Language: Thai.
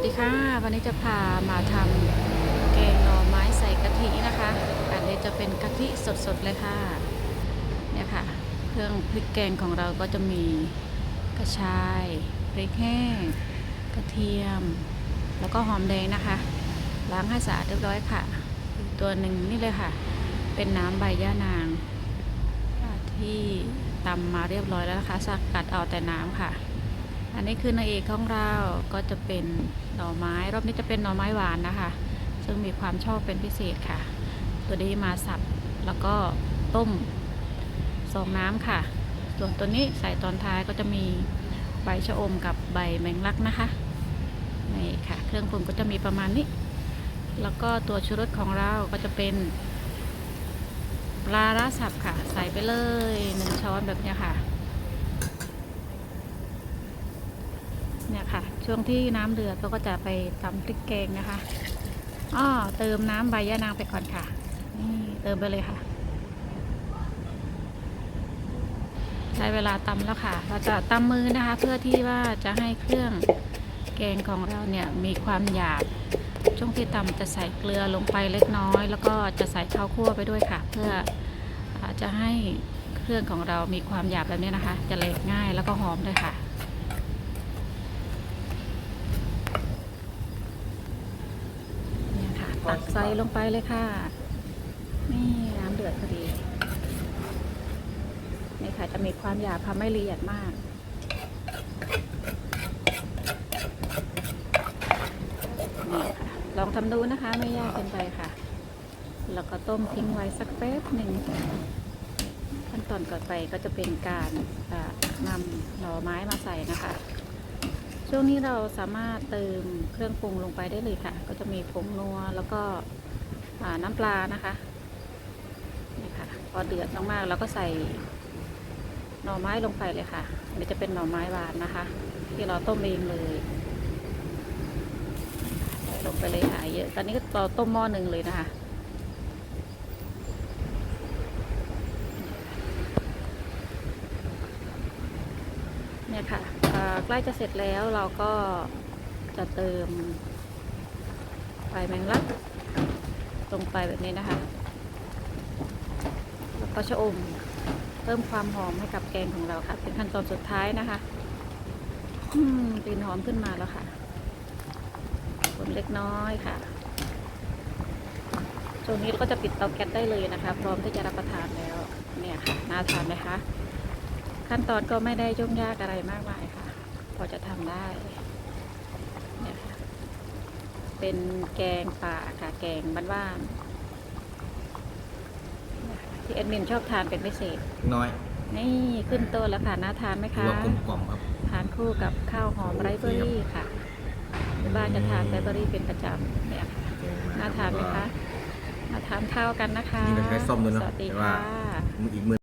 วัสดีค่ะ วันนี้จะพามาทำแกงหน่อไม้ใส่กะทินะคะ อันนี้จะเป็นกะทิสดๆเลยค่ะ เนี่ยค่ะ เครื่องพริกแกงของเราก็จะมีกระชายพริกแห้งกระเทียม แล้วก็หอมแดงนะคะ ล้างให้สะอาดเรียบร้อยค่ะ ตัวหนึ่งนี่เลยค่ะ เป็นน้ำใบย่านาง ที่ตำมาเรียบร้อยแล้วนะคะสกัดเอาแต่น้ำค่ะอันนี้คือนางเอกของเราก็จะเป็น หน่อไม้รอบนี้จะเป็นหน่อไม้หวานนะคะ ซึ่งมีความชอบเป็นพิเศษค่ะ ตัวนี้มาสับแล้วก็ต้มสองน้ำค่ะ ส่วนตัวนี้ใส่ตอนท้ายก็จะมีใบชะอมกับใบแมงลักนะคะนี่ค่ะ เครื่องปรุงก็จะมีประมาณนี้ แล้วก็ตัวชูรสของเราก็จะเป็นปลาร้าสับค่ะ ใส่ไปเลยหนึ่งช้อนแบบนี้ค่ะ เนี่ยค่ะ ช่วงที่น้ำเดือดเราก็จะไปตำพริกแกงนะคะอ้อเติมน้ำใบยะนางไปก่อนค่ะ นี่เติมไปเลยค่ะได้เวลาตำแล้วค่ะ เราจะตำมือนะคะ เพื่อที่ว่าจะให้เครื่องแกงของเราเนี่ยมีความหยาบ ช่วงที่ตำจะใส่เกลือลงไปเล็กน้อย แล้วก็จะใส่ข้าวคั่วไปด้วยค่ะ เพื่อจะให้เครื่องของเรามีความหยาบแบบนี้นะคะ จะเละง่ายแล้วก็หอมด้วยค่ะ เนี่ยค่ะตักใส่ลงไปเลยค่ะ นี่น้ำเดือดพอดี นี่ค่ะจะมีความหยาบค่ะไม่ละเอียดมาก นี่ค่ะ ลองทำดูนะคะ ไม่ยากเกินไปค่ะ แล้วก็ต้มทิ้งไว้สักแป๊บหนึ่งขั้นตอนก่อนไปก็จะเป็นการนำหน่อไม้มาใส่นะคะ ช่วงนี้เราสามารถเติมเครื่องปรุงลงไปได้เลยค่ะ ก็จะมีผงนัวแล้วก็น้ำปลานะคะนี่ค่ะพอเดือดมากๆเราก็ใส่หน่อไม้ลงไปเลยค่ะอันนี้จะเป็นหน่อไม้หวานนะคะ ที่เราต้มเองเลยใส่ลงไปเลยค่ะเยอะตอนนี้ก็เราต้มหม้อหนึ่งเลยนะคะ เนี่ยค่ะใกล้จะเสร็จแล้วเราก็จะเติมใบแมงลักลงไปแบบนี้นะคะ แล้วก็ชะอมเพิ่มความหอมให้กับแกงของเราค่ะ เป็นขั้นตอนสุดท้ายนะคะกลิ่นหอมขึ้นมาแล้วค่ะคนเล็กน้อยค่ะช่วงนี้เราก็จะปิดเตาแก๊สได้เลยนะคะ พร้อมที่จะรับประทานแล้ว เนี่ยค่ะ น่าทานไหมคะ ขั้นตอนก็ไม่ได้ยุ่งยากอะไรมากมายค่ะ พอจะทำได้เนี่ยค่ะเป็นแกงป่าค่ะแกงบ้านๆนะคะที่แอดมินชอบทานเป็นพิเศษ น้อยนี่ขึ้นโต๊ะแล้วค่ะน่าทานไหมถือคะว่ากลมกล่อมครับ ทานคู่กับข้าวหอมไรเบอรี่ค่ะที่บ้านจะทานไรเบอรี่เป็นประจำเนี่ยค่ะน่าทานไหมคะมาทานข้าวกันนะคะนี่เราใช้ส้มด้วยเนอะสวัสดีแต่ว่าค่ะมืออีกมือ